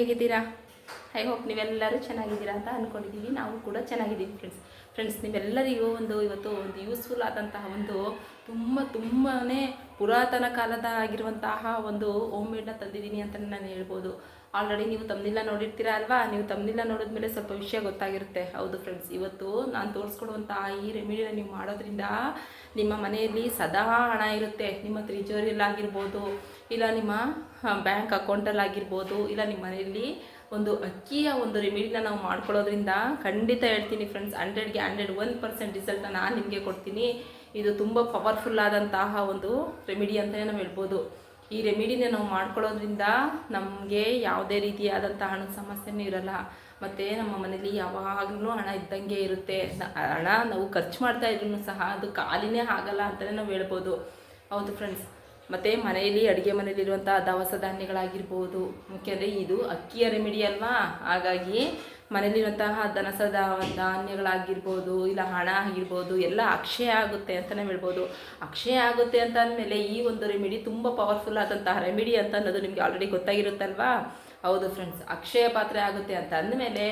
ಹೇಗಿದ್ದೀರಾ? I hope ನೀವೆಲ್ಲರೂ ಚೆನ್ನಾಗಿದ್ದೀರಾ ಅಂತ ಅಂದ್ಕೊಂಡಿದ್ದೀವಿ ನಾವು ಕೂಡ ಚೆನ್ನಾಗಿದ್ದೀವಿ ಫ್ರೆಂಡ್ಸ್ ಫ್ರೆಂಡ್ಸ್ ನೀವೆಲ್ಲರಿಗೂ ಒಂದು ಇವತ್ತು ಒಂದು ಯೂಸ್ಫುಲ್ ಆದಂತಹ ಒಂದು ತುಂಬ ತುಂಬಾ ಪುರಾತನ ಕಾಲದ ಆಗಿರುವಂತಹ ಒಂದು ಹೋಮ್ ಮೇಡ್ನ ತಂದಿದ್ದೀನಿ ಅಂತ ನಾನು ಹೇಳ್ಬೋದು. ಆಲ್ರೆಡಿ ನೀವು ತಮ್ಮನಿಲ್ಲ ನೋಡಿರ್ತೀರಾ ಅಲ್ವಾ? ನೀವು ತಮ್ಮನಿಲ್ಲ ನೋಡಿದ್ಮೇಲೆ ಸ್ವಲ್ಪ ವಿಷಯ ಗೊತ್ತಾಗಿರುತ್ತೆ. ಹೌದು ಫ್ರೆಂಡ್ಸ್ ಇವತ್ತು ನಾನು ತೋರಿಸ್ಕೊಡುವಂತಹ ಈ ರೆಮಿಡಿನ ನೀವು ಮಾಡೋದ್ರಿಂದ ನಿಮ್ಮ ಮನೆಯಲ್ಲಿ ಸದಾ ಹಣ ಇರುತ್ತೆ. ನಿಮ್ಮ ತ್ರಿಜೋರಿಯಲ್ಲಾಗಿರ್ಬೋದು ಇಲ್ಲ ನಿಮ್ಮ ಬ್ಯಾಂಕ್ ಅಕೌಂಟಲ್ಲಾಗಿರ್ಬೋದು ಇಲ್ಲ ನಿಮ್ಮ ಮನೆಯಲ್ಲಿ ಒಂದು ಅಕ್ಕಿಯ ಒಂದು ರೆಮಿಡಿನ ನಾವು ಮಾಡ್ಕೊಳ್ಳೋದ್ರಿಂದ ಖಂಡಿತ ಹೇಳ್ತೀನಿ ಫ್ರೆಂಡ್ಸ್ ಹಂಡ್ರೆಡ್ಗೆ ಹಂಡ್ರೆಡ್ ಒನ್ ಪರ್ಸೆಂಟ್ ರಿಸಲ್ಟ್ನ ನಾನು ನಿಮಗೆ ಕೊಡ್ತೀನಿ. ಇದು ತುಂಬ ಪವರ್ಫುಲ್ ಆದಂತಹ ಒಂದು ರೆಮಿಡಿ ಅಂತಲೇ ನಾವು ಹೇಳ್ಬೋದು. ಈ ರೆಮಿಡಿನ ನಾವು ಮಾಡ್ಕೊಳ್ಳೋದ್ರಿಂದ ನಮಗೆ ಯಾವುದೇ ರೀತಿಯಾದಂಥ ಹಣದ ಸಮಸ್ಯೆನೂ ಇರಲ್ಲ. ಮತ್ತು ನಮ್ಮ ಮನೇಲಿ ಯಾವಾಗಲೂ ಹಣ ಇದ್ದಂಗೆ ಇರುತ್ತೆ. ಹಣ ನಾವು ಖರ್ಚು ಮಾಡ್ತಾ ಇದ್ರೂ ಸಹ ಅದು ಖಾಲಿನೇ ಆಗಲ್ಲ ಅಂತಲೇ ನಾವು ಹೇಳ್ಬೋದು. ಹೌದು ಫ್ರೆಂಡ್ಸ್ ಮತ್ತು ಮನೆಯಲ್ಲಿ, ಅಡುಗೆ ಮನೆಯಲ್ಲಿರುವಂಥ ದವಸ ಧಾನ್ಯಗಳಾಗಿರ್ಬೋದು. ಮುಖ್ಯ ಅಂದರೆ ಇದು ಅಕ್ಕಿಯ ರೆಮಿಡಿ ಅಲ್ವಾ? ಹಾಗಾಗಿ ಮನೆಯಲ್ಲಿರುವಂತಹ ದನಸ ಧಾನ್ಯಗಳಾಗಿರ್ಬೋದು, ಇಲ್ಲ ಹಣ ಆಗಿರ್ಬೋದು, ಎಲ್ಲ ಅಕ್ಷಯ ಆಗುತ್ತೆ ಅಂತಲೇ ಹೇಳ್ಬೋದು. ಅಕ್ಷಯ ಆಗುತ್ತೆ ಅಂತ ಅಂದಮೇಲೆ ಈ ಒಂದು ರೆಮಿಡಿ ತುಂಬ ಪವರ್ಫುಲ್ ಆದಂತಹ ರೆಮಿಡಿ ಅಂತ ಅನ್ನೋದು ನಿಮಗೆ ಆಲ್ರೆಡಿ ಗೊತ್ತಾಗಿರುತ್ತಲ್ವಾ? ಹೌದು ಫ್ರೆಂಡ್ಸ್ ಅಕ್ಷಯ ಪಾತ್ರೆ ಆಗುತ್ತೆ ಅಂತ ಅಂದಮೇಲೆ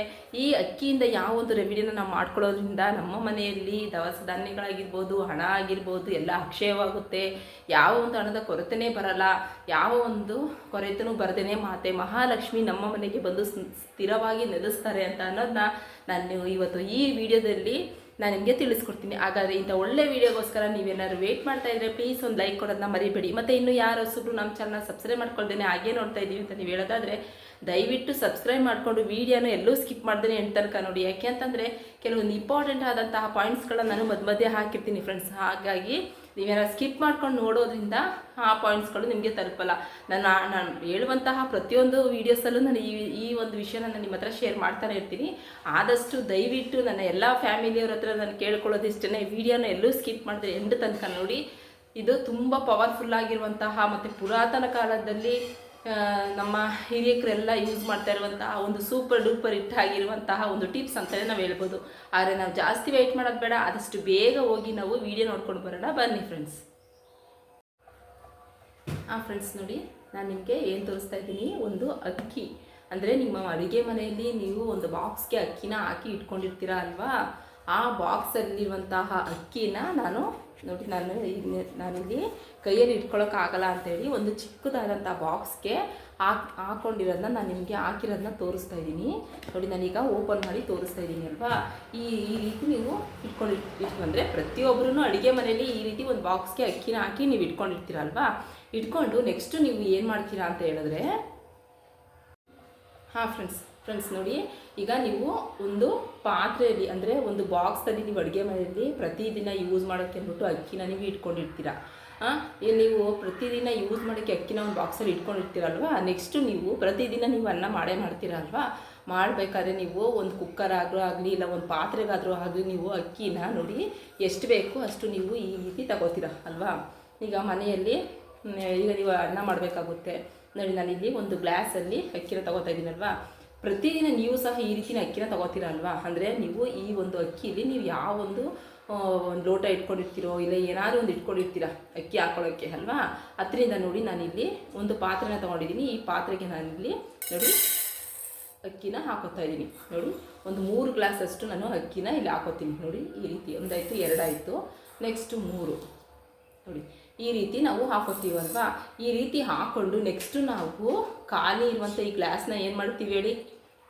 ಈ ಅಕ್ಕಿಯಿಂದ ಯಾವ ಒಂದು ರೆಮಿಡಿನ ನಾವು ಮಾಡ್ಕೊಳ್ಳೋದ್ರಿಂದ ನಮ್ಮ ಮನೆಯಲ್ಲಿ ದವಸ ಧಾನ್ಯಗಳಾಗಿರ್ಬೋದು, ಹಣ ಆಗಿರ್ಬೋದು, ಎಲ್ಲ ಅಕ್ಷಯವಾಗುತ್ತೆ. ಯಾವ ಒಂದು ಹಣದ ಕೊರತೆನೇ ಬರಲ್ಲ. ಯಾವ ಒಂದು ಕೊರತೆನೂ ಬರದೇನೆ ಮಾತೆ, ಮಹಾಲಕ್ಷ್ಮಿ ನಮ್ಮ ಮನೆಗೆ ಬಂದು ಸ್ಥಿರವಾಗಿ ನೆಲೆಸ್ತಾರೆ ಅಂತ ಅನ್ನೋದನ್ನ ನಾನು ಇವತ್ತು ಈ ವಿಡಿಯೋದಲ್ಲಿ ನಾನು ನಿಮಗೆ ತಿಳಿಸ್ಕೊಡ್ತೀನಿ. ಹಾಗಾದರೆ ಇಂಥ ಒಳ್ಳೆ ವೀಡಿಯೋಗೋಸ್ಕರ ನೀವೇನಾದ್ರು ವೇಟ್ ಮಾಡ್ತಾ ಇದ್ರೆ ಪ್ಲೀಸ್ ಒಂದು ಲೈಕ್ ಕೊಡೋದನ್ನ ಮರಿಬೇಡಿ. ಮತ್ತು ಇನ್ನು ಯಾರು ಹೊಸಬ್ರು ನಮ್ಮ ಚಾನಲ್ ಸಬ್ಸ್ಕ್ರೈಬ್ ಮಾಡ್ಕೊಳ್ದೇನೆ ಹಾಗೆ ನೋಡ್ತಾ ಇದ್ದೀವಿ ಅಂತ ನೀವು ಹೇಳೋದಾದರೆ ದಯವಿಟ್ಟು ಸಬ್ಸ್ಕ್ರೈಬ್ ಮಾಡಿಕೊಂಡು ವೀಡಿಯೋನ ಎಲ್ಲೂ ಸ್ಕಿಪ್ ಮಾಡ್ದೇನೆ ಎಂಟು ತನಕ ನೋಡಿ. ಯಾಕೆ ಅಂತಂದರೆ ಕೆಲವೊಂದು ಇಂಪಾರ್ಟೆಂಟ್ ಆದಂತಹ ಪಾಯಿಂಟ್ಸ್ಗಳನ್ನು ನಾನು ಮಧ್ಯ ಮಧ್ಯೆ ಹಾಕಿರ್ತೀನಿ ಫ್ರೆಂಡ್ಸ್ ಹಾಗಾಗಿ ನೀವೇನಾದ್ರು ಸ್ಕಿಪ್ ಮಾಡ್ಕೊಂಡು ನೋಡೋದ್ರಿಂದ ಆ ಪಾಯಿಂಟ್ಸ್ಗಳು ನಿಮಗೆ ತಲುಪಲ್ಲ. ನಾನು ನಾನು ಹೇಳುವಂತಹ ಪ್ರತಿಯೊಂದು ವೀಡಿಯೋಸಲ್ಲೂ ನಾನು ಈ ಈ ಒಂದು ವಿಷಯನ ನಾನು ನಿಮ್ಮ ಹತ್ರ ಶೇರ್ ಮಾಡ್ತಾನೆ ಇರ್ತೀನಿ. ಆದಷ್ಟು ದಯವಿಟ್ಟು ನನ್ನ ಎಲ್ಲ ಫ್ಯಾಮಿಲಿಯವ್ರ ಹತ್ರ ನಾನು ಕೇಳ್ಕೊಳ್ಳೋದು ಇಷ್ಟನೇ ವಿಡಿಯೋನ ಎಲ್ಲೂ ಸ್ಕಿಪ್ ಮಾಡಿದ್ರೆ ಎಂಡ್ ತನಕ ನೋಡಿ. ಇದು ತುಂಬ ಪವರ್ಫುಲ್ ಆಗಿರುವಂತಹ ಮತ್ತು ಪುರಾತನ ಕಾಲದಲ್ಲಿ ನಮ್ಮ ಹಿರಿಯಕರೆಲ್ಲ ಯೂಸ್ ಮಾಡ್ತಾ ಇರುವಂತಹ ಒಂದು ಸೂಪರ್ ಡೂಪರ್ ಇಟ್ ಆಗಿರುವಂತಹ ಒಂದು ಟಿಪ್ಸ್ ಅಂತಲೇ ನಾವು ಹೇಳ್ಬೋದು. ಆದರೆ ನಾವು ಜಾಸ್ತಿ ವೆಯ್ಟ್ ಮಾಡೋದು ಬೇಡ, ಆದಷ್ಟು ಬೇಗ ಹೋಗಿ ನಾವು ವಿಡಿಯೋ ನೋಡ್ಕೊಂಡು ಬರೋಣ. ಬನ್ನಿ ಫ್ರೆಂಡ್ಸ್ ಹಾಂ ಫ್ರೆಂಡ್ಸ್ ನೋಡಿ, ನಾನು ನಿಮಗೆ ಏನು ತೋರಿಸ್ತಾ ಇದ್ದೀನಿ? ಒಂದು ಅಕ್ಕಿ. ಅಂದರೆ ನಿಮ್ಮ ಅಡುಗೆ ಮನೆಯಲ್ಲಿ ನೀವು ಒಂದು ಬಾಕ್ಸ್ಗೆ ಅಕ್ಕಿನ ಹಾಕಿ ಇಟ್ಕೊಂಡಿರ್ತೀರ ಅಲ್ವಾ? ಆ ಬಾಕ್ಸಲ್ಲಿರುವಂತಹ ಅಕ್ಕಿನ ನಾನು ನೋಡಿ, ನಾನು ನಾನಿಲ್ಲಿ ಕೈಯಲ್ಲಿ ಇಟ್ಕೊಳ್ಳೋಕ್ಕಾಗಲ್ಲ ಅಂತೇಳಿ ಒಂದು ಚಿಕ್ಕದಾದಂಥ ಬಾಕ್ಸ್ಗೆ ಹಾಕ್ ಹಾಕೊಂಡಿರೋದನ್ನ ನಾನು ನಿಮಗೆ ಹಾಕಿರೋದನ್ನ ತೋರಿಸ್ತಾ ಇದ್ದೀನಿ. ನೋಡಿ, ನಾನೀಗ ಓಪನ್ ಮಾಡಿ ತೋರಿಸ್ತಾ ಇದ್ದೀನಿ ಅಲ್ವಾ? ಈ ಈ ರೀತಿ ನೀವು ಇಟ್ಕೊಂಡು ಇಟ್ಕೊಂಡ್ರೆ ಪ್ರತಿಯೊಬ್ಬರೂ ಅಡುಗೆ ಮನೆಯಲ್ಲಿ ಈ ರೀತಿ ಒಂದು ಬಾಕ್ಸ್ಗೆ ಅಕ್ಕಿನ ಹಾಕಿ ನೀವು ಇಟ್ಕೊಂಡಿರ್ತೀರಲ್ವಾ ಇಟ್ಕೊಂಡು ನೆಕ್ಸ್ಟು ನೀವು ಏನು ಮಾಡ್ತೀರಾ ಅಂತ ಹೇಳಿದ್ರೆ, ಹಾಂ ಫ್ರೆಂಡ್ಸ್ ಫ್ರೆಂಡ್ಸ್ ನೋಡಿ, ಈಗ ನೀವು ಒಂದು ಪಾತ್ರೆಯಲ್ಲಿ, ಅಂದರೆ ಒಂದು ಬಾಕ್ಸಲ್ಲಿ ನೀವು ಅಡುಗೆ ಮನೆಯಲ್ಲಿ ಪ್ರತಿದಿನ ಯೂಸ್ ಮಾಡೋಕ್ಕೆ ಅಂದ್ಬಿಟ್ಟು ಅಕ್ಕಿನ ನೀವು ಇಟ್ಕೊಂಡಿರ್ತೀರ? ನೀವು ಪ್ರತಿದಿನ ಯೂಸ್ ಮಾಡೋಕ್ಕೆ ಅಕ್ಕಿನ ಒಂದು ಬಾಕ್ಸಲ್ಲಿ ಇಟ್ಕೊಂಡಿರ್ತೀರಲ್ವಾ? ನೆಕ್ಸ್ಟು ನೀವು ಪ್ರತಿದಿನ ನೀವು ಅನ್ನ ಮಾಡೇ ಮಾಡ್ತೀರಲ್ವಾ? ಮಾಡಬೇಕಾದ್ರೆ ನೀವು ಒಂದು ಕುಕ್ಕರ್ ಆದರೂ ಆಗಲಿ, ಇಲ್ಲ ಒಂದು ಪಾತ್ರೆಗಾದರೂ ಆಗಲಿ, ನೀವು ಅಕ್ಕಿನ ನೋಡಿ ಎಷ್ಟು ಬೇಕು ಅಷ್ಟು ನೀವು ಈ ರೀತಿ ತಗೋತೀರ, ಅಲ್ವಾ? ಈಗ ಮನೆಯಲ್ಲಿ ಈಗ ನೀವು ಅನ್ನ ಮಾಡಬೇಕಾಗುತ್ತೆ. ನೋಡಿ, ನಾನಿಲ್ಲಿ ಒಂದು ಗ್ಲಾಸಲ್ಲಿ ಅಕ್ಕಿನ ತಗೋತಾ ಇದ್ದೀನಲ್ವಾ? ಪ್ರತಿದಿನ ನೀವು ಸಹ ಈ ರೀತಿನ ಅಕ್ಕಿನ ತಗೋತೀರ ಅಲ್ವಾ ಅಂದರೆ ನೀವು ಈ ಒಂದು ಅಕ್ಕಿಯಲ್ಲಿ ನೀವು ಯಾವ ಒಂದು ಒಂದು ಲೋಟ ಇಟ್ಕೊಂಡಿರ್ತೀರೋ ಇಲ್ಲ ಏನಾದರೂ ಒಂದು ಇಟ್ಕೊಂಡಿರ್ತೀರ ಅಕ್ಕಿ ಹಾಕೊಳ್ಳೋಕ್ಕೆ ಅಲ್ವಾ? ಅದರಿಂದ ನೋಡಿ ನಾನಿಲ್ಲಿ ಒಂದು ಪಾತ್ರೆನ ತೊಗೊಂಡಿದ್ದೀನಿ. ಈ ಪಾತ್ರೆಗೆ ನಾನಿಲ್ಲಿ ನೋಡಿ ಅಕ್ಕಿನ ಹಾಕೋತಾ ಇದ್ದೀನಿ. ನೋಡಿ, ಒಂದು ಮೂರು ಗ್ಲಾಸಷ್ಟು ನಾನು ಅಕ್ಕಿನ ಇಲ್ಲಿ ಹಾಕೋತೀನಿ. ನೋಡಿ, ಈ ರೀತಿ ಒಂದಾಯಿತು, ಎರಡಾಯಿತು. ನೆಕ್ಸ್ಟು ಮೂರು. ನೋಡಿ ಈ ರೀತಿ ನಾವು ಹಾಕೋತೀವಲ್ವಾ ಈ ರೀತಿ ಹಾಕ್ಕೊಂಡು ನೆಕ್ಸ್ಟು ನಾವು ಖಾಲಿ ಇರುವಂಥ ಈ ಗ್ಲಾಸ್ನ ಏನು ಮಾಡ್ತೀವಿ ಹೇಳಿ?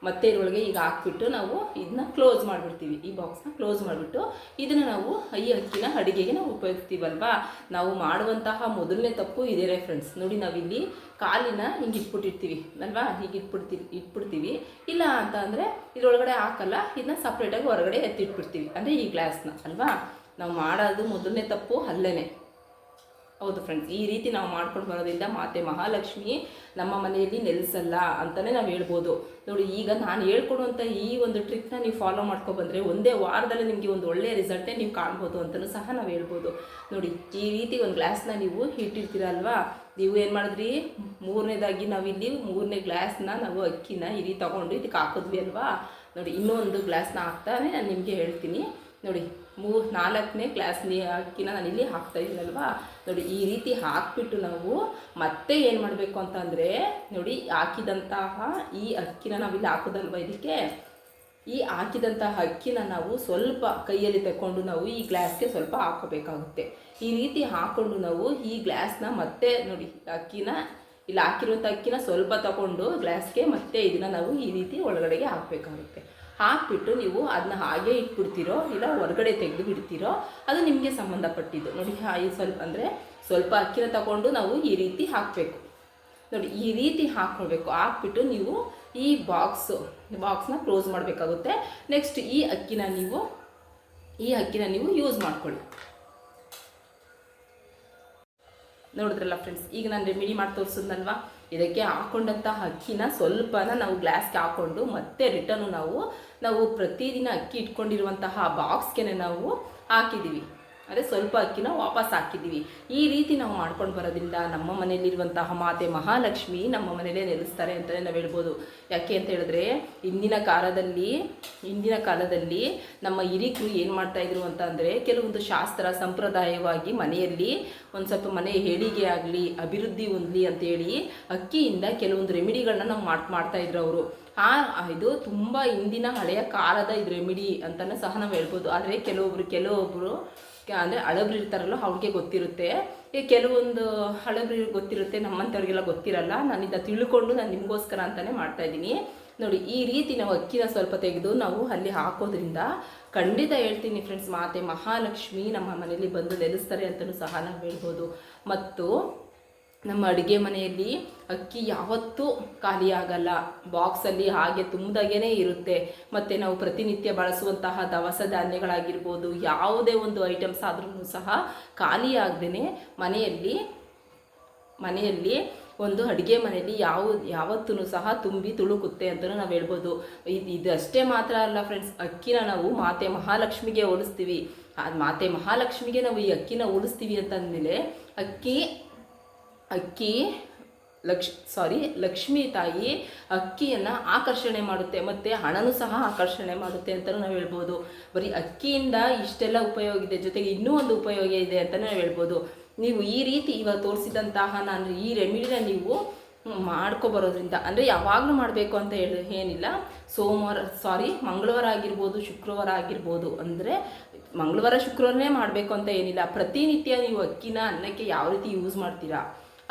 ಮತ್ತೆ ಇದ್ರೊಳಗೆ ಈಗ ಹಾಕ್ಬಿಟ್ಟು ನಾವು ಇದನ್ನ ಕ್ಲೋಸ್ ಮಾಡಿಬಿಡ್ತೀವಿ. ಈ ಬಾಕ್ಸ್ನ ಕ್ಲೋಸ್ ಮಾಡಿಬಿಟ್ಟು ಇದನ್ನು ನಾವು ಈ ಅಕ್ಕಿನ ಅಡುಗೆಗೆ ನಾವು ಉಪಯೋಗಿಸ್ತೀವಲ್ವಾ? ನಾವು ಮಾಡುವಂತಹ ಮೊದಲನೇ ತಪ್ಪು ಇದೇ ಫ್ರೆಂಡ್ಸ್ ನೋಡಿ ನಾವಿಲ್ಲಿ ಕಾಲಿನ ಹಿಂಗೆ ಇಟ್ಬಿಟ್ಟಿರ್ತೀವಿ ಅಲ್ವಾ? ಹೀಗೆ ಇಟ್ಬಿಡ್ತೀವಿ ಇಟ್ಬಿಡ್ತೀವಿ. ಇಲ್ಲ ಅಂತ ಅಂದರೆ ಇದ್ರೊಳಗಡೆ ಹಾಕಲ್ಲ, ಇದನ್ನ ಸಪ್ರೇಟಾಗಿ ಹೊರಗಡೆ ಎತ್ತಿಟ್ಬಿಡ್ತೀವಿ. ಅಂದರೆ ಈ ಗ್ಲಾಸ್ನ ಅಲ್ವಾ? ನಾವು ಮಾಡೋದು ಮೊದಲನೇ ತಪ್ಪು ಅಲ್ಲೇನೆ. ಹೌದು ಫ್ರೆಂಡ್ಸ್ ಈ ರೀತಿ ನಾವು ಮಾಡ್ಕೊಂಡು ಬರೋದ್ರಿಂದ ಮಾತೆ ಮಹಾಲಕ್ಷ್ಮಿ ನಮ್ಮ ಮನೆಯಲ್ಲಿ ನೆಲೆಸಲ್ಲ ಅಂತಲೇ ನಾವು ಹೇಳ್ಬೋದು. ನೋಡಿ, ಈಗ ನಾನು ಹೇಳ್ಕೊಡುವಂಥ ಈ ಒಂದು ಟ್ರಿಕ್ನ ನೀವು ಫಾಲೋ ಮಾಡ್ಕೊಬಂದರೆ ಒಂದೇ ವಾರದಲ್ಲಿ ನಿಮಗೆ ಒಂದು ಒಳ್ಳೆಯ ರಿಸಲ್ಟೇ ನೀವು ಕಾಣ್ಬೋದು ಅಂತಲೂ ಸಹ ನಾವು ಹೇಳ್ಬೋದು. ನೋಡಿ, ಈ ರೀತಿ ಒಂದು ಗ್ಲಾಸ್ನ ನೀವು ಇಟ್ಟಿರ್ತೀರಲ್ವಾ ನೀವು ಏನು ಮಾಡಿದ್ರಿ? ಮೂರನೇದಾಗಿ ನಾವಿಲ್ಲಿ ಮೂರನೇ ಗ್ಲಾಸ್ನ ನಾವು ಅಕ್ಕಿನ ಈ ರೀತಿ ತೊಗೊಂಡು ಇದಕ್ಕೆ ಹಾಕಿದ್ವಿ ಅಲ್ವಾ? ನೋಡಿ, ಇನ್ನೊಂದು ಗ್ಲಾಸ್ನ ಹಾಕ್ತಾನೆ ನಾನು ನಿಮಗೆ ಹೇಳ್ತೀನಿ. ನೋಡಿ ಮೂ ನಾಲ್ಕನೇ ಕ್ಲಾಸ್ ನೀ ಅಕ್ಕಿನ ಇಲ್ಲಿ ಹಾಕ್ತಾ ಇದ್ದೀನಲ್ವಾ? ನೋಡಿ, ಈ ರೀತಿ ಹಾಕ್ಬಿಟ್ಟು ನಾವು ಮತ್ತೆ ಏನು ಮಾಡಬೇಕು ಅಂತಂದರೆ ನೋಡಿ, ಹಾಕಿದಂತಹ ಈ ಅಕ್ಕಿನ ನಾವಿಲ್ಲಿ ಹಾಕೋದಲ್ವ ಇದಕ್ಕೆ? ಈ ಹಾಕಿದಂತಹ ಅಕ್ಕಿನ ನಾವು ಸ್ವಲ್ಪ ಕೈಯಲ್ಲಿ ತಗೊಂಡು ನಾವು ಈ ಗ್ಲಾಸ್ಗೆ ಸ್ವಲ್ಪ ಹಾಕೋಬೇಕಾಗುತ್ತೆ ಈ ರೀತಿ ಹಾಕ್ಕೊಂಡು ನಾವು ಈ ಗ್ಲಾಸ್ನ ಮತ್ತೆ, ನೋಡಿ, ಅಕ್ಕಿನ ಇಲ್ಲಿ ಹಾಕಿರುವಂಥ ಅಕ್ಕಿನ ಸ್ವಲ್ಪ ತಗೊಂಡು ಗ್ಲಾಸ್ಗೆ ಮತ್ತೆ ಇದನ್ನ ನಾವು ಈ ರೀತಿ ಒಳಗಡೆಗೆ ಹಾಕಬೇಕಾಗುತ್ತೆ. ಹಾಕ್ಬಿಟ್ಟು ನೀವು ಅದನ್ನ ಹಾಗೆ ಇಟ್ಬಿಡ್ತೀರೋ ಇಲ್ಲ ಹೊರಗಡೆ ತೆಗೆದು ಬಿಡ್ತೀರೋ ಅದು ನಿಮಗೆ ಸಂಬಂಧಪಟ್ಟಿದ್ದು. ನೋಡಿ ಹಾಯಿ ಸ್ವಲ್ಪ ಅಂದರೆ ಸ್ವಲ್ಪ ಅಕ್ಕಿನ ತಗೊಂಡು ನಾವು ಈ ರೀತಿ ಹಾಕಬೇಕು. ನೋಡಿ, ಈ ರೀತಿ ಹಾಕ್ಕೊಳ್ಬೇಕು. ಹಾಕ್ಬಿಟ್ಟು ನೀವು ಈ ಬಾಕ್ಸು ಬಾಕ್ಸ್ನ ಕ್ಲೋಸ್ ಮಾಡಬೇಕಾಗುತ್ತೆ. ನೆಕ್ಸ್ಟ್ ಈ ಅಕ್ಕಿನ ನೀವು, ಈ ಅಕ್ಕಿನ ನೀವು ಯೂಸ್ ಮಾಡ್ಕೊಳ್ಳಿ. ನೋಡಿದ್ರಲ್ಲ ಫ್ರೆಂಡ್ಸ್ ಈಗ ನಾನು ರೆಮಿಡಿ ಮಾಡಿ ತೋರಿಸಿದ್ನಲ್ವಾ? ಇದಕ್ಕೆ ಹಾಕೊಂಡಂತಹ ಅಕ್ಕಿನ ಸ್ವಲ್ಪನ ನಾವು ಗ್ಲಾಸ್ಗೆ ಹಾಕ್ಕೊಂಡು ಮತ್ತೆ ರಿಟರ್ನು ನಾವು ನಾವು ಪ್ರತಿದಿನ ಅಕ್ಕಿ ಇಟ್ಕೊಂಡಿರುವಂತಹ ಬಾಕ್ಸ್ಗೆ ನಾವು ಹಾಕಿದ್ದೀವಿ. ಅದೇ ಸ್ವಲ್ಪ ಅಕ್ಕಿನ ವಾಪಸ್ ಹಾಕಿದ್ದೀವಿ. ಈ ರೀತಿ ನಾವು ಮಾಡ್ಕೊಂಡು ಬರೋದ್ರಿಂದ ನಮ್ಮ ಮನೆಯಲ್ಲಿರುವಂತಹ ಮಾತೆ ಮಹಾಲಕ್ಷ್ಮಿ ನಮ್ಮ ಮನೆಯಲ್ಲೇ ನೆಲೆಸ್ತಾರೆ ಅಂತಲೇ ನಾವು ಹೇಳ್ಬೋದು. ಯಾಕೆ ಅಂತ ಹೇಳಿದ್ರೆ, ಇಂದಿನ ಕಾಲದಲ್ಲಿ ಇಂದಿನ ಕಾಲದಲ್ಲಿ ನಮ್ಮ ಹಿರಿಕರು ಏನು ಮಾಡ್ತಾ ಇದ್ರು ಅಂತ ಅಂದರೆ, ಕೆಲವೊಂದು ಶಾಸ್ತ್ರ ಸಂಪ್ರದಾಯವಾಗಿ ಮನೆಯಲ್ಲಿ ಒಂದು ಸ್ವಲ್ಪ ಮನೆ ಹೇಳಿಗೆ ಆಗಲಿ, ಅಭಿವೃದ್ಧಿ ಹೊಂದಲಿ ಅಂತೇಳಿ ಅಕ್ಕಿಯಿಂದ ಕೆಲವೊಂದು ರೆಮಿಡಿಗಳನ್ನ ನಾವು ಮಾಡ್, ಮಾಡ್ತಾ ಇದ್ರು ಅವರು. ಆ ಇದು ತುಂಬ ಹಿಂದಿನ ಹಳೆಯ ಕಾಲದ ಇದು ರೆಮಿಡಿ ಅಂತಲೂ ಸಹ ನಾವು ಹೇಳ್ಬೋದು. ಆದರೆ ಕೆಲವೊಬ್ರು ಕೆಲವೊಬ್ಬರು ಅಂದರೆ ಹಳಬ್ರು ಇರ್ತಾರಲ್ಲ, ಅವ್ರಿಗೆ ಗೊತ್ತಿರುತ್ತೆ. ಈ ಕೆಲವೊಂದು ಹಳಬ್ರಿಗೆ ಗೊತ್ತಿರುತ್ತೆ ನಮ್ಮಂಥವ್ರಿಗೆಲ್ಲ ಗೊತ್ತಿರಲ್ಲ. ನಾನು ಇದನ್ನ ತಿಳ್ಕೊಂಡು ನಾನು ನಿಮಗೋಸ್ಕರ ಅಂತಲೇ ಮಾಡ್ತಾ ಇದ್ದೀನಿ. ನೋಡಿ, ಈ ರೀತಿ ನಾವು ಅಕ್ಕಿನ ಸ್ವಲ್ಪ ತೆಗೆದು ನಾವು ಅಲ್ಲಿ ಹಾಕೋದ್ರಿಂದ ಖಂಡಿತ ಹೇಳ್ತೀನಿ ಫ್ರೆಂಡ್ಸ್ ಮಾತೆ ಮಹಾಲಕ್ಷ್ಮಿ ನಮ್ಮ ಮನೆಯಲ್ಲಿ ಬಂದು ನೆಲೆಸ್ತಾರೆ ಅಂತಲೂ ಸಹ ನಾವು ಹೇಳ್ಬೋದು. ಮತ್ತು ನಮ್ಮ ಅಡುಗೆ ಮನೆಯಲ್ಲಿ ಅಕ್ಕಿ ಯಾವತ್ತೂ ಖಾಲಿಯಾಗಲ್ಲ. ಬಾಕ್ಸಲ್ಲಿ ಹಾಗೆ ತುಂಬ್ದಾಗೇ ಇರುತ್ತೆ. ಮತ್ತು ನಾವು ಪ್ರತಿನಿತ್ಯ ಬಳಸುವಂತಹ ದವಸ ಧಾನ್ಯಗಳಾಗಿರ್ಬೋದು, ಯಾವುದೇ ಒಂದು ಐಟಮ್ಸ್ ಆದ್ರೂ ಸಹ ಖಾಲಿ ಆಗದೇ ಮನೆಯಲ್ಲಿ ಮನೆಯಲ್ಲಿ ಒಂದು ಅಡುಗೆ ಮನೆಯಲ್ಲಿ ಯಾವ ಯಾವತ್ತೂ ಸಹ ತುಂಬಿ ತುಳುಕುತ್ತೆ ಅಂತಲೂ ನಾವು ಹೇಳ್ಬೋದು. ಇದು ಇದಷ್ಟೇ ಮಾತ್ರ ಅಲ್ಲ ಫ್ರೆಂಡ್ಸ್ ಅಕ್ಕಿನ ನಾವು ಮಾತೆ ಮಹಾಲಕ್ಷ್ಮಿಗೆ ಹೋಲಿಸ್ತೀವಿ. ಅದು ಮಾತೆ ಮಹಾಲಕ್ಷ್ಮಿಗೆ ನಾವು ಈ ಅಕ್ಕಿನ ಹೋಲಿಸ್ತೀವಿ ಅಂತಂದಮೇಲೆ ಅಕ್ಕಿ ಅಕ್ಕಿ, ಲಕ್ಷ್ ಸಾರಿ ಲಕ್ಷ್ಮೀ ತಾಯಿ ಅಕ್ಕಿಯನ್ನು ಆಕರ್ಷಣೆ ಮಾಡುತ್ತೆ, ಮತ್ತು ಹಣನೂ ಸಹ ಆಕರ್ಷಣೆ ಮಾಡುತ್ತೆ ಅಂತಲೂ ನಾವು ಹೇಳ್ಬೋದು. ಬರೀ ಅಕ್ಕಿಯಿಂದ ಇಷ್ಟೆಲ್ಲ ಉಪಯೋಗ ಇದೆ, ಜೊತೆಗೆ ಇನ್ನೂ ಒಂದು ಉಪಯೋಗ ಇದೆ ಅಂತಲೂ ನಾವು ಹೇಳ್ಬೋದು. ನೀವು ಈ ರೀತಿ ಇವಾಗ ತೋರಿಸಿದಂತಹ ನಾನು ಈ ರೆಮಿಡಿನ ನೀವು ಮಾಡ್ಕೊಬರೋದ್ರಿಂದ, ಅಂದರೆ ಯಾವಾಗಲೂ ಮಾಡಬೇಕು ಅಂತ ಹೇಳಿ, ಏನಿಲ್ಲ. ಸೋಮವಾರ ಸಾರಿ ಮಂಗಳವಾರ ಆಗಿರ್ಬೋದು, ಶುಕ್ರವಾರ ಆಗಿರ್ಬೋದು, ಅಂದರೆ ಮಂಗಳವಾರ, ಶುಕ್ರವಾರನೇ ಮಾಡಬೇಕು ಅಂತ ಏನಿಲ್ಲ. ಪ್ರತಿನಿತ್ಯ ನೀವು ಅಕ್ಕಿನ ಅನ್ನಕ್ಕೆ ಯಾವ ರೀತಿ ಯೂಸ್ ಮಾಡ್ತೀರಾ?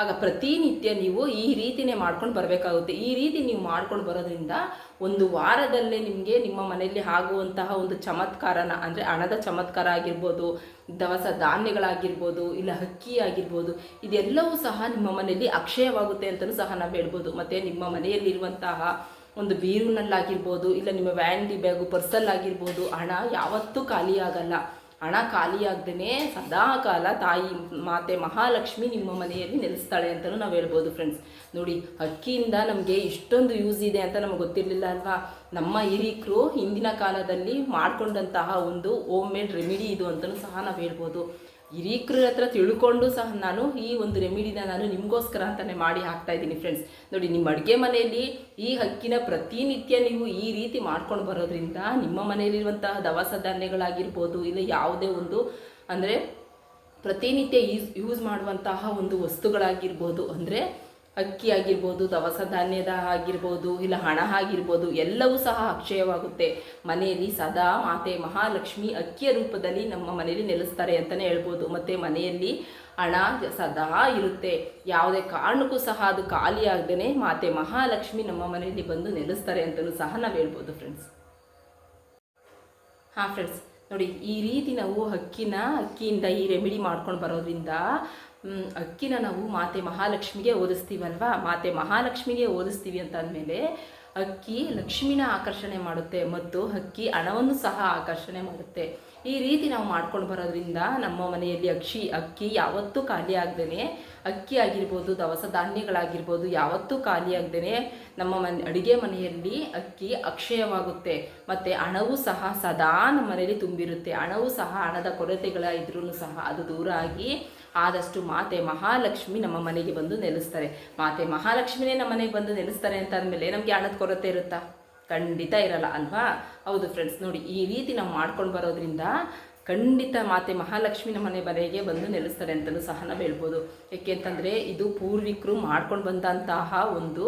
ಆಗ ಪ್ರತಿನಿತ್ಯ ನೀವು ಈ ರೀತಿನೇ ಮಾಡ್ಕೊಂಡು ಬರಬೇಕಾಗುತ್ತೆ. ಈ ರೀತಿ ನೀವು ಮಾಡ್ಕೊಂಡು ಬರೋದ್ರಿಂದ ಒಂದು ವಾರದಲ್ಲೇ ನಿಮಗೆ ನಿಮ್ಮ ಮನೆಯಲ್ಲಿ ಆಗುವಂತಹ ಒಂದು ಚಮತ್ಕಾರನ, ಅಂದರೆ ಹಣದ ಚಮತ್ಕಾರ ಆಗಿರ್ಬೋದು, ದವಸ ಧಾನ್ಯಗಳಾಗಿರ್ಬೋದು, ಇಲ್ಲ ಅಕ್ಕಿ ಆಗಿರ್ಬೋದು, ಇದೆಲ್ಲವೂ ಸಹ ನಿಮ್ಮ ಮನೆಯಲ್ಲಿ ಅಕ್ಷಯವಾಗುತ್ತೆ ಅಂತಲೂ ಸಹ ನಾವು ಹೇಳ್ಬೋದು. ಮತ್ತು ನಿಮ್ಮ ಮನೆಯಲ್ಲಿರುವಂತಹ ಒಂದು ಬೀರುನಲ್ಲಾಗಿರ್ಬೋದು, ಇಲ್ಲ ನಿಮ್ಮ ವ್ಯಾನ್ಡಿ ಬ್ಯಾಗು ಪರ್ಸಲ್ಲಾಗಿರ್ಬೋದು, ಹಣ ಯಾವತ್ತೂ ಖಾಲಿಯಾಗಲ್ಲ. ಹಣ ಖಾಲಿಯಾಗ್ದೇ ಸದಾ ಕಾಲ ತಾಯಿ ಮಾತೆ ಮಹಾಲಕ್ಷ್ಮಿ ನಿಮ್ಮ ಮನೆಯಲ್ಲಿ ನೆಲೆಸ್ತಾಳೆ ಅಂತಲೂ ನಾವು ಹೇಳ್ಬೋದು ಫ್ರೆಂಡ್ಸ್ ನೋಡಿ ಅಕ್ಕಿಯಿಂದ ನಮಗೆ ಇಷ್ಟೊಂದು ಯೂಸ್ ಇದೆ ಅಂತ ನಮಗೆ ಗೊತ್ತಿರಲಿಲ್ಲ ಅಲ್ವಾ? ನಮ್ಮ ಹಿರೀಕರು ಹಿಂದಿನ ಕಾಲದಲ್ಲಿ ಮಾಡಿಕೊಂಡಂತಹ ಒಂದು ಹೋಮ್ ಮೇಡ್ ರೆಮಿಡಿ ಇದು ಅಂತಲೂ ಸಹ ನಾವು ಹೇಳ್ಬೋದು. ಹಿರೀಕ್ರ ಹತ್ರ ತಿಳ್ಕೊಂಡು ಸಹ ನಾನು ಈ ಒಂದು ರೆಮಿಡಿನ ನಾನು ನಿಮಗೋಸ್ಕರ ಅಂತಲೇ ಮಾಡಿ ಹಾಕ್ತಾ ಇದ್ದೀನಿ ಫ್ರೆಂಡ್ಸ್ ನೋಡಿ, ನಿಮ್ಮ ಅಡುಗೆ ಮನೆಯಲ್ಲಿ ಈ ಹಕ್ಕಿನ ಪ್ರತಿನಿತ್ಯ ನೀವು ಈ ರೀತಿ ಮಾಡ್ಕೊಂಡು ಬರೋದ್ರಿಂದ ನಿಮ್ಮ ಮನೆಯಲ್ಲಿರುವಂತಹ ದವಸ ಧಾನ್ಯಗಳಾಗಿರ್ಬೋದು ಇಲ್ಲ ಯಾವುದೇ ಒಂದು, ಅಂದರೆ ಪ್ರತಿನಿತ್ಯ ಯೂಸ್ ಯೂಸ್ ಮಾಡುವಂತಹ ಒಂದು ವಸ್ತುಗಳಾಗಿರ್ಬೋದು ಅಂದರೆ ಅಕ್ಕಿ ಆಗಿರ್ಬೋದು ದವಸ ಧಾನ್ಯದ ಆಗಿರ್ಬೋದು, ಇಲ್ಲ ಹಣ ಆಗಿರ್ಬೋದು, ಎಲ್ಲವೂ ಸಹ ಅಕ್ಷಯವಾಗುತ್ತೆ. ಮನೆಯಲ್ಲಿ ಸದಾ ಮಾತೆ ಮಹಾಲಕ್ಷ್ಮಿ ಅಕ್ಕಿಯ ರೂಪದಲ್ಲಿ ನಮ್ಮ ಮನೆಯಲ್ಲಿ ನೆಲೆಸ್ತಾರೆ ಅಂತಲೇ ಹೇಳ್ಬೋದು. ಮತ್ತು ಮನೆಯಲ್ಲಿ ಹಣ ಸದಾ ಇರುತ್ತೆ. ಯಾವುದೇ ಕಾರಣಕ್ಕೂ ಸಹ ಅದು ಖಾಲಿ ಮಾತೆ ಮಹಾಲಕ್ಷ್ಮಿ ನಮ್ಮ ಮನೆಯಲ್ಲಿ ಬಂದು ನೆಲೆಸ್ತಾರೆ ಅಂತಲೂ ಸಹ ನಾವು ಹೇಳ್ಬೋದು ಫ್ರೆಂಡ್ಸ್ ಹಾಂ ಫ್ರೆಂಡ್ಸ್ ನೋಡಿ ಈ ರೀತಿ ನಾವು ಅಕ್ಕಿನ, ಅಕ್ಕಿಯಿಂದ ಈ ರೆಮಿಡಿ ಮಾಡ್ಕೊಂಡು ಬರೋದ್ರಿಂದ ಅಕ್ಕಿನ ನಾವು ಮಾತೆ ಮಹಾಲಕ್ಷ್ಮಿಗೆ ಓದಿಸ್ತೀವಲ್ವಾ? ಮಾತೆ ಮಹಾಲಕ್ಷ್ಮಿಗೆ ಓದಿಸ್ತೀವಿ ಅಂತ ಅಂದಮೇಲೆ ಅಕ್ಕಿ ಲಕ್ಷ್ಮಿನ ಆಕರ್ಷಣೆ ಮಾಡುತ್ತೆ ಮತ್ತು ಅಕ್ಕಿ ಹಣವನ್ನು ಸಹ ಆಕರ್ಷಣೆ ಮಾಡುತ್ತೆ. ಈ ರೀತಿ ನಾವು ಮಾಡ್ಕೊಂಡು ಬರೋದ್ರಿಂದ ನಮ್ಮ ಮನೆಯಲ್ಲಿ ಅಕ್ಷಿ, ಅಕ್ಕಿ ಯಾವತ್ತೂ ಖಾಲಿ ಆಗ್ದೇ ಅಕ್ಕಿ ಆಗಿರ್ಬೋದು, ದವಸ ಧಾನ್ಯಗಳಾಗಿರ್ಬೋದು, ಯಾವತ್ತೂ ಖಾಲಿ ಆಗ್ದೇ ನಮ್ಮ ಮನೆ, ಅಡುಗೆ ಮನೆಯಲ್ಲಿ ಅಕ್ಕಿ ಅಕ್ಷಯವಾಗುತ್ತೆ. ಮತ್ತು ಹಣವೂ ಸಹ ಸದಾ ನಮ್ಮ ಮನೆಯಲ್ಲಿ ತುಂಬಿರುತ್ತೆ. ಹಣವೂ ಸಹ ಹಣದ ಕೊರತೆಗಳ ಇದ್ರೂ ಸಹ ಅದು ದೂರ ಆಗಿ ಆದಷ್ಟು ಮಾತೆ ಮಹಾಲಕ್ಷ್ಮಿ ನಮ್ಮ ಮನೆಗೆ ಬಂದು ನೆಲೆಸ್ತಾರೆ. ಮಾತೆ ಮಹಾಲಕ್ಷ್ಮಿನೇ ನಮ್ಮ ಮನೆಗೆ ಬಂದು ನೆಲೆಸ್ತಾರೆ ಅಂತ ಅಂದಮೇಲೆ ನಮಗೆ ಹಣದ ಕೊರತೆ ಇರುತ್ತಾ? ಖಂಡಿತ ಇರಲ್ಲ ಅಲ್ವಾ? ಹೌದು ಫ್ರೆಂಡ್ಸ್ ನೋಡಿ ಈ ರೀತಿ ನಾವು ಮಾಡ್ಕೊಂಡು ಬರೋದ್ರಿಂದ ಖಂಡಿತ ಮಾತೆ ಮಹಾಲಕ್ಷ್ಮಿನ ಮನೆ ಬರೆಗೆ ಬಂದು ನೆಲೆಸ್ತಾರೆ ಅಂತಲೂ ಸಹ ನಾವು ಹೇಳ್ಬೋದು. ಏಕೆಂತಂದರೆ ಇದು ಪೂರ್ವಿಕರು ಮಾಡ್ಕೊಂಡು ಬಂದಂತಹ ಒಂದು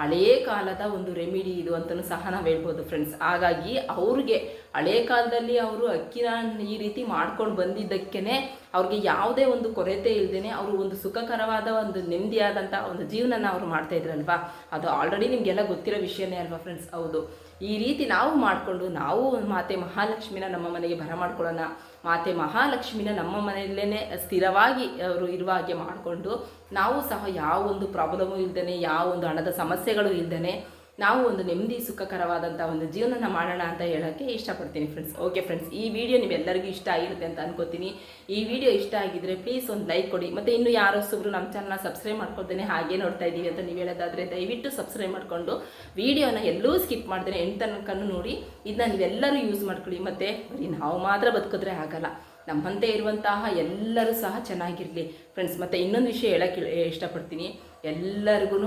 ಹಳೇ ಕಾಲದ ಒಂದು ರೆಮಿಡಿ ಇದು ಅಂತಲೂ ಸಹ ನಾವು ಹೇಳ್ಬೋದು ಫ್ರೆಂಡ್ಸ್ ಹಾಗಾಗಿ ಅವ್ರಿಗೆ ಹಳೇ ಕಾಲದಲ್ಲಿ ಅವರು ಅಕ್ಕಿನ ಈ ರೀತಿ ಮಾಡ್ಕೊಂಡು ಬಂದಿದ್ದಕ್ಕೇ ಅವ್ರಿಗೆ ಯಾವುದೇ ಒಂದು ಕೊರತೆ ಇಲ್ಲದೇ ಅವರು ಒಂದು ಸುಖಕರವಾದ ಒಂದು ನೆಮ್ಮದಿಯಾದಂಥ ಒಂದು ಜೀವನನ ಅವರು ಮಾಡ್ತಾ ಇದ್ರಲ್ವಾ? ಅದು ಆಲ್ರೆಡಿ ನಿಮಗೆಲ್ಲ ಗೊತ್ತಿರೋ ವಿಷಯನೇ ಅಲ್ವಾ ಫ್ರೆಂಡ್ಸ್ ಹೌದು. ಈ ರೀತಿ ನಾವು ಮಾಡಿಕೊಂಡು ನಾವು ಮಾತೆ ಮಹಾಲಕ್ಷ್ಮಿನ ನಮ್ಮ ಮನೆಗೆ ಬರ ಮಾಡ್ಕೊಳ್ಳೋಣ. ಮಾತೆ ಮಹಾಲಕ್ಷ್ಮಿನ ನಮ್ಮ ಮನೆಯಲ್ಲೇ ಸ್ಥಿರವಾಗಿ ಅವರು ಇರುವ ಹಾಗೆ ಮಾಡಿಕೊಂಡು ನಾವು ಸಹ ಯಾವ ಒಂದು ಪ್ರಾಬ್ಲಮು ಇಲ್ದೇ ಯಾವ ಒಂದು ಹಣದ ಸಮಸ್ಯೆಗಳು ಇಲ್ದೇ ನಾವು ಒಂದು ನೆಮ್ಮದಿ ಸುಖಕರವಾದಂಥ ಒಂದು ಜೀವನನ ಮಾಡೋಣ ಅಂತ ಹೇಳೋಕ್ಕೆ ಇಷ್ಟಪಡ್ತೀನಿ ಫ್ರೆಂಡ್ಸ್ ಓಕೆ ಫ್ರೆಂಡ್ಸ್ ಈ ವಿಡಿಯೋ ನಿಮ್ಮೆಲ್ಲರಿಗೂ ಇಷ್ಟ ಆಗಿರುತ್ತೆ ಅಂತ ಅನ್ಕೋತೀನಿ. ಈ ವಿಡಿಯೋ ಇಷ್ಟ ಆಗಿದ್ರೆ ಪ್ಲೀಸ್ ಒಂದು ಲೈಕ್ ಕೊಡಿ. ಮತ್ತು ಇನ್ನು ಯಾರೋ ಸುಬ್ರು ನಮ್ಮ ಚಾನಲ್ನ ಸಬ್ಸ್ಕ್ರೈಬ್ ಮಾಡ್ಕೊಳ್ತೇನೆ ಹಾಗೆ ನೋಡ್ತಾ ಇದ್ದೀವಿ ಅಂತ ನೀವು ಹೇಳೋದಾದರೆ ದಯವಿಟ್ಟು ಸಬ್ಸ್ಕ್ರೈಬ್ ಮಾಡಿಕೊಂಡು ವಿಡಿಯೋನ ಎಲ್ಲೂ ಸ್ಕಿಪ್ ಮಾಡ್ದೇನೆ ಎಂಟು ನೋಡಿ. ಇದನ್ನ ನೀವೆಲ್ಲರೂ ಯೂಸ್ ಮಾಡ್ಕೊಳ್ಳಿ. ಮತ್ತು ಬರೀ ನಾವು ಮಾತ್ರ ಬದುಕಿದ್ರೆ ಆಗಲ್ಲ. ನಮ್ಮಂತೆ ಇರುವಂತಹ ಎಲ್ಲರೂ ಸಹ ಚೆನ್ನಾಗಿರಲಿ. ಫ್ರೆಂಡ್ಸ್ ಮತ್ತು ಇನ್ನೊಂದು ವಿಷಯ ಹೇಳೋಕ್ಕೆ ಇಷ್ಟಪಡ್ತೀನಿ. ಎಲ್ಲರಿಗೂ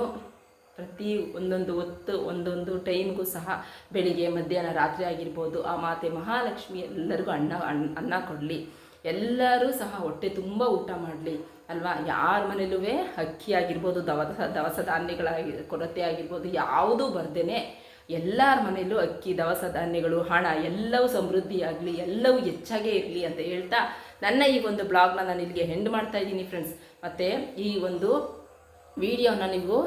ಪ್ರತಿ ಒಂದೊಂದು ಹೊತ್ತು, ಒಂದೊಂದು ಟೈಮ್ಗೂ ಸಹ ಬೆಳಿಗ್ಗೆ, ಮಧ್ಯಾಹ್ನ, ರಾತ್ರಿ ಆಗಿರ್ಬೋದು, ಆ ಮಾತೆ ಮಹಾಲಕ್ಷ್ಮಿ ಎಲ್ಲರಿಗೂ ಅನ್ನ ಅನ್ನ ಕೊಡಲಿ. ಎಲ್ಲರೂ ಸಹ ಹೊಟ್ಟೆ ತುಂಬ ಊಟ ಮಾಡಲಿ, ಅಲ್ವಾ? ಯಾರ ಮನೇಲೂ ಅಕ್ಕಿ ಆಗಿರ್ಬೋದು, ದವಸ ದವಸ ಧಾನ್ಯಗಳಾಗಿ, ಕೊರತೆ ಆಗಿರ್ಬೋದು, ಯಾವುದೂ ಬರ್ದೇ ಎಲ್ಲರ ಮನೆಯಲ್ಲೂ ಅಕ್ಕಿ, ದವಸ ಧಾನ್ಯಗಳು, ಹಣ ಎಲ್ಲವೂ ಸಮೃದ್ಧಿಯಾಗಲಿ ಎಲ್ಲವೂ ಹೆಚ್ಚಾಗೇ ಇರಲಿ ಅಂತ ಹೇಳ್ತಾ ನನ್ನ ಈ ಒಂದು ಬ್ಲಾಗ್ನ ನಾನು ಇಲ್ಲಿಗೆ ಹೆಂಡ್ ಮಾಡ್ತಾ ಇದ್ದೀನಿ ಫ್ರೆಂಡ್ಸ್ ಮತ್ತು ಈ ಒಂದು ವಿಡಿಯೋನ ನೀವು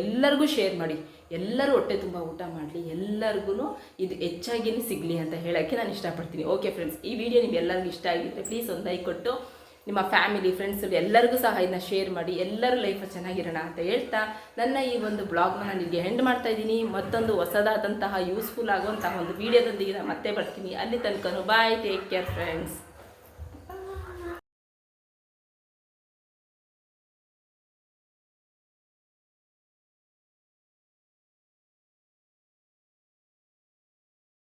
ಎಲ್ಲರಿಗೂ ಶೇರ್ ಮಾಡಿ. ಎಲ್ಲರೂ ಹೊಟ್ಟೆ ತುಂಬ ಊಟ ಮಾಡಲಿ ಎಲ್ಲರಿಗೂ ಇದು ಹೆಚ್ಚಾಗಿನೇ ಸಿಗಲಿ ಅಂತ ಹೇಳೋಕ್ಕೆ ನಾನು ಇಷ್ಟಪಡ್ತೀನಿ. ಓಕೆ ಫ್ರೆಂಡ್ಸ್ ಈ ವಿಡಿಯೋ ನಿಮ್ಗೆ ಎಲ್ಲರಿಗೂ ಇಷ್ಟ ಆಗಿದ್ದರೆ ಪ್ಲೀಸ್ ಒಂದು ಲೈಕ್ ಕೊಟ್ಟು ನಿಮ್ಮ ಫ್ಯಾಮಿಲಿ ಫ್ರೆಂಡ್ಸ್ ಎಲ್ಲರಿಗೂ ಸಹ ಇದನ್ನ ಶೇರ್ ಮಾಡಿ, ಎಲ್ಲರೂ ಲೈಫ್ ಚೆನ್ನಾಗಿರೋಣ ಅಂತ ಹೇಳ್ತಾ ನನ್ನ ಈ ಒಂದು ಬ್ಲಾಗ್ನ ನಾನು ನಿಮಗೆ ಹೆಂಡ್ ಮಾಡ್ತಾ ಇದ್ದೀನಿ. ಮತ್ತೊಂದು ಹೊಸದಾದಂತಹ ಯೂಸ್ಫುಲ್ ಆಗುವಂತಹ ಒಂದು ವಿಡಿಯೋದೊಂದಿಗೆ ನಾನು ಮತ್ತೆ ಬರ್ತೀನಿ. ಅಲ್ಲಿ ತನಕ ಬಾಯ್ ಟೇಕ್ ಕೇರ್ ಫ್ರೆಂಡ್ಸ್